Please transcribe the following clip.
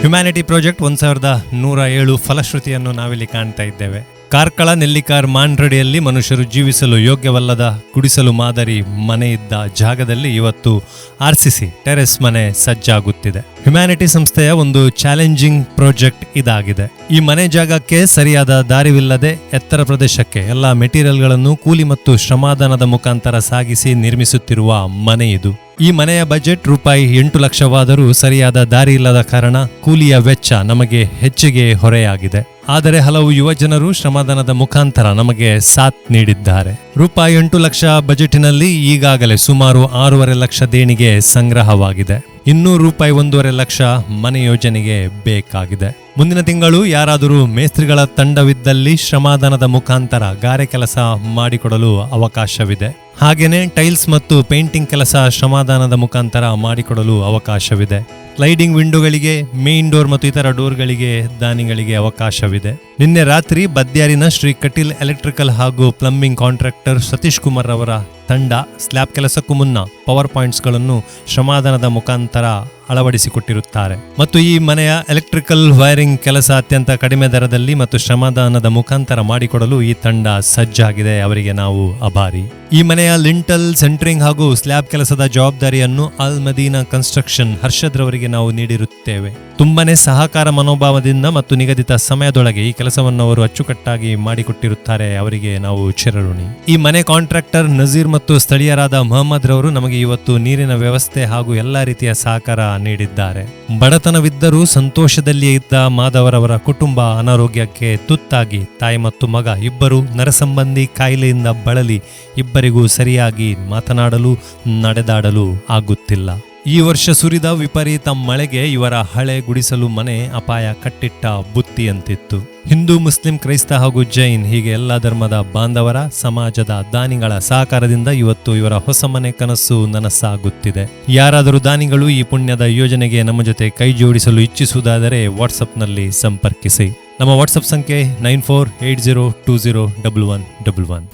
Humanity project ಒಂದ್ ಸಾವಿರದ ನೂರ ಏಳು ಫಲಶ್ರುತಿಯನ್ನು ನಾವಿಲ್ಲಿ ಕಾಣ್ತಾ ಇದ್ದೇವೆ. ಕಾರ್ಕಳ, ನೆಲ್ಲಿಕಾರ್, ಮಾಂಡ್ರಡಿಯಲ್ಲಿ ಮನುಷ್ಯರು ಜೀವಿಸಲು ಯೋಗ್ಯವಲ್ಲದ ಕುಡಿಸಲು ಮಾದರಿ ಮನೆ ಇದ್ದ ಜಾಗದಲ್ಲಿ ಇವತ್ತು ಆರ್ಸಿಸಿ ಟೆರೆಸ್ ಮನೆ ಸಜ್ಜಾಗುತ್ತಿದೆ. ಹ್ಯುಮ್ಯಾನಿಟಿ ಸಂಸ್ಥೆಯ ಒಂದು ಚಾಲೆಂಜಿಂಗ್ ಪ್ರಾಜೆಕ್ಟ್ ಇದಾಗಿದೆ. ಈ ಮನೆ ಜಾಗಕ್ಕೆ ಸರಿಯಾದ ದಾರಿವಿಲ್ಲದೆ ಎತ್ತರ ಪ್ರದೇಶಕ್ಕೆ ಎಲ್ಲ ಮೆಟೀರಿಯಲ್ಗಳನ್ನು ಕೂಲಿ ಮತ್ತು ಶ್ರಮಾದಾನದ ಮುಖಾಂತರ ಸಾಗಿಸಿ ನಿರ್ಮಿಸುತ್ತಿರುವ ಮನೆ ಇದು. ಈ ಮನೆಯ ಬಜೆಟ್ ರೂಪಾಯಿ ಎಂಟು ಲಕ್ಷವಾದರೂ ಸರಿಯಾದ ದಾರಿ ಇಲ್ಲದ ಕಾರಣ ಕೂಲಿಯ ವೆಚ್ಚ ನಮಗೆ ಹೆಚ್ಚಿಗೆ ಹೊರೆಯಾಗಿದೆ. ಆದರೆ ಹಲವು ಯುವಜನರು ಶ್ರಮದಾನದ ಮುಖಾಂತರ ನಮಗೆ ಸಾಥ್ ನೀಡಿದ್ದಾರೆ. ರೂಪಾಯಿ ಎಂಟು ಲಕ್ಷ ಬಜೆಟ್ನಲ್ಲಿ ಈಗಾಗಲೇ ಸುಮಾರು ಆರೂವರೆ ಲಕ್ಷ ದೇಣಿಗೆ ಸಂಗ್ರಹವಾಗಿದೆ. ಇನ್ನೂ ರೂಪಾಯಿ ಒಂದೂವರೆ ಲಕ್ಷ ಮನೆ ಯೋಜನೆಗೆ ಬೇಕಾಗಿದೆ. ಮುಂದಿನ ತಿಂಗಳು ಯಾರಾದರೂ ಮೇಸ್ತ್ರಿಗಳ ತಂಡವಿದ್ದಲ್ಲಿ ಶ್ರಮದಾನದ ಮುಖಾಂತರ ಗಾರೆ ಕೆಲಸ ಮಾಡಿಕೊಡಲು ಅವಕಾಶವಿದೆ. ಹಾಗೆಯೇ ಟೈಲ್ಸ್ ಮತ್ತು ಪೇಂಟಿಂಗ್ ಕೆಲಸ ಶ್ರಮದಾನದ ಮುಖಾಂತರ ಮಾಡಿಕೊಡಲು ಅವಕಾಶವಿದೆ. ಸ್ಲೈಡಿಂಗ್ ವಿಂಡೋಗಳಿಗೆ ಮೇನ್ ಡೋರ್ ಮತ್ತು ಇತರ ಡೋರ್ಗಳಿಗೆ ದಾನಿಗಳಿಗೆ ಅವಕಾಶವಿದೆ. ನಿನ್ನೆ ರಾತ್ರಿ ಬದ್ಯಾರಿನ ಶ್ರೀ ಕಟೀಲ್ ಎಲೆಕ್ಟ್ರಿಕಲ್ ಹಾಗೂ ಪ್ಲಂಬಿಂಗ್ ಕಾಂಟ್ರಾಕ್ಟರ್ ಸತೀಶ್ ಕುಮಾರ್ ಅವರ ತಂಡ ಸ್ಲ್ಯಾಬ್ ಕೆಲಸಕ್ಕೂ ಮುನ್ನ ಪವರ್ ಪಾಯಿಂಟ್ಸ್ಗಳನ್ನು ಶ್ರಮಾದಾನದ ಮುಖಾಂತರ ಅಳವಡಿಸಿಕೊಟ್ಟಿರುತ್ತಾರೆ. ಮತ್ತು ಈ ಮನೆಯ ಎಲೆಕ್ಟ್ರಿಕಲ್ ವೈರಿಂಗ್ ಕೆಲಸ ಅತ್ಯಂತ ಕಡಿಮೆ ದರದಲ್ಲಿ ಮತ್ತು ಶ್ರಮದಾನದ ಮುಖಾಂತರ ಮಾಡಿಕೊಡಲು ಈ ತಂಡ ಸಜ್ಜಾಗಿದೆ. ಅವರಿಗೆ ನಾವು ಅಭಾರಿ ಈ ಮನೆಯ ಲಿಂಟಲ್ ಸೆಂಟ್ರಿಂಗ್ ಹಾಗೂ ಸ್ಲ್ಯಾಬ್ ಕೆಲಸದ ಜವಾಬ್ದಾರಿಯನ್ನು ಅಲ್ ಮದೀನಾ ಕನ್ಸ್ಟ್ರಕ್ಷನ್ ಹರ್ಷದ್ರವರಿಗೆ ನಾವು ನೀಡಿರುತ್ತೇವೆ. ತುಂಬನೇ ಸಹಕಾರ ಮನೋಭಾವದಿಂದ ಮತ್ತು ನಿಗದಿತ ಸಮಯದೊಳಗೆ ಈ ಕೆಲಸವನ್ನು ಅವರು ಅಚ್ಚುಕಟ್ಟಾಗಿ ಮಾಡಿಕೊಟ್ಟಿರುತ್ತಾರೆ. ಅವರಿಗೆ ನಾವು ಚಿರಋಣಿ. ಈ ಮನೆ ಕಾಂಟ್ರಾಕ್ಟರ್ ನಜೀರ್ ಮತ್ತು ಸ್ಥಳೀಯರಾದ ಮೊಹಮ್ಮದ್ ರವರು ನಮಗೆ ಇವತ್ತು ನೀರಿನ ವ್ಯವಸ್ಥೆ ಹಾಗೂ ಎಲ್ಲ ರೀತಿಯ ಸಹಕಾರ ನೀಡಿದ್ದಾರೆ. ಬಡತನವಿದ್ದರೂ ಸಂತೋಷದಲ್ಲಿಯೇ ಇದ್ದ ಮಾಧವರವರ ಕುಟುಂಬ ಅನಾರೋಗ್ಯಕ್ಕೆ ತುತ್ತಾಗಿ ತಾಯಿ ಮತ್ತು ಮಗ ಇಬ್ಬರು ನರಸಂಬಂಧಿ ಕಾಯಿಲೆಯಿಂದ ಬಳಲಿ, ಇಬ್ಬರಿಗೂ ಸರಿಯಾಗಿ ಮಾತನಾಡಲು, ನಡೆದಾಡಲು ಆಗುತ್ತಿಲ್ಲ. ಈ ವರ್ಷ ಸುರಿದ ವಿಪರೀತ ಮಳೆಗೆ ಇವರ ಹಳೆ ಗುಡಿಸಲು ಮನೆ ಅಪಾಯ ಕಟ್ಟಿಟ್ಟ ಬುತ್ತಿಯಂತಿತ್ತು. ಹಿಂದೂ, ಮುಸ್ಲಿಂ, ಕ್ರೈಸ್ತ ಹಾಗೂ ಜೈನ್ ಹೀಗೆ ಎಲ್ಲ ಧರ್ಮದ ಬಾಂಧವರ, ಸಮಾಜದ ದಾನಿಗಳ ಸಹಕಾರದಿಂದ ಇವತ್ತು ಇವರ ಹೊಸ ಮನೆ ಕನಸು ನನಸಾಗುತ್ತಿದೆ. ಯಾರಾದರೂ ದಾನಿಗಳು ಈ ಪುಣ್ಯದ ಯೋಜನೆಗೆ ನಮ್ಮ ಜೊತೆ ಕೈ ಜೋಡಿಸಲು ಇಚ್ಛಿಸುವುದಾದರೆ ವಾಟ್ಸಪ್ನಲ್ಲಿ ಸಂಪರ್ಕಿಸಿ. ನಮ್ಮ ವಾಟ್ಸಪ್ ಸಂಖ್ಯೆ nine four eight zero two zero double one double one.